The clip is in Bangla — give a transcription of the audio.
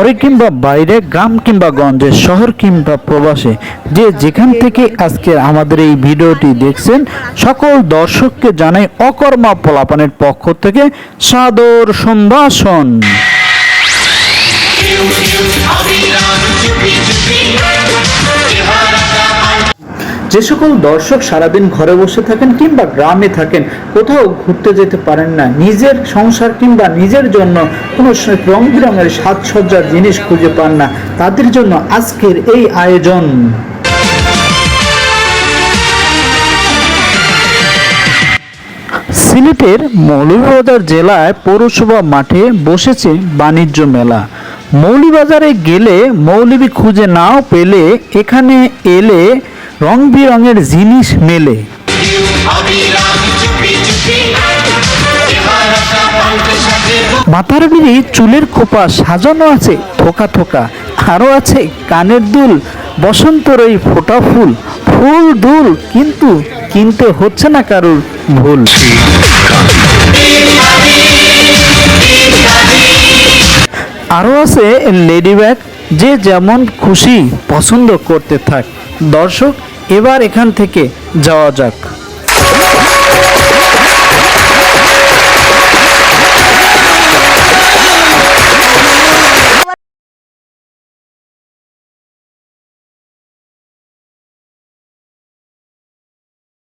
ঘরে কিংবা বাইরে গ্রাম কিংবা গঞ্জে, শহর কিংবা প্রবাসে, যে যেখান থেকে আজকে আমাদের এই ভিডিওটি দেখছেন, সকল দর্শককে জানাই অকর্মা পোলাপানের পক্ষ থেকে সাদর সম্ভাষণ। যে সকল দর্শক সারাদিন ঘরে বসে থাকেন কিংবা গ্রামে থাকেন, কোথাও ঘুরতে যেতে পারেন না, নিজের সংসার কিংবা নিজের জন্য কোনো রং বেরঙের সাজসজ্জার জিনিস খুঁজে পান না। তাদের জন্য আজকের এই আয়োজন। সিলেটের মৌলভীবাজার জেলায় পৌরসভা মাঠে বসেছে বাণিজ্য মেলা। মৌলভীবাজারে গেলে মৌলভী খুঁজে নাও পেলে এখানে এলে রং বেরঙের জিনিস মেলে। মাথার বিড়ি চুলের খোপা সাজানো আছে থোকা থোকা আরও আছে কানের দুল বসন্তর এই ফোটা ফুল ফুল দুল কিন্তু কিনতে হচ্ছে না কারুর ভুল। আরও আছে লেডি ব্যাগ যে যেমন খুশি পছন্দ করতে থাক। দর্শক এবার এখান থেকে যাওয়া যাক।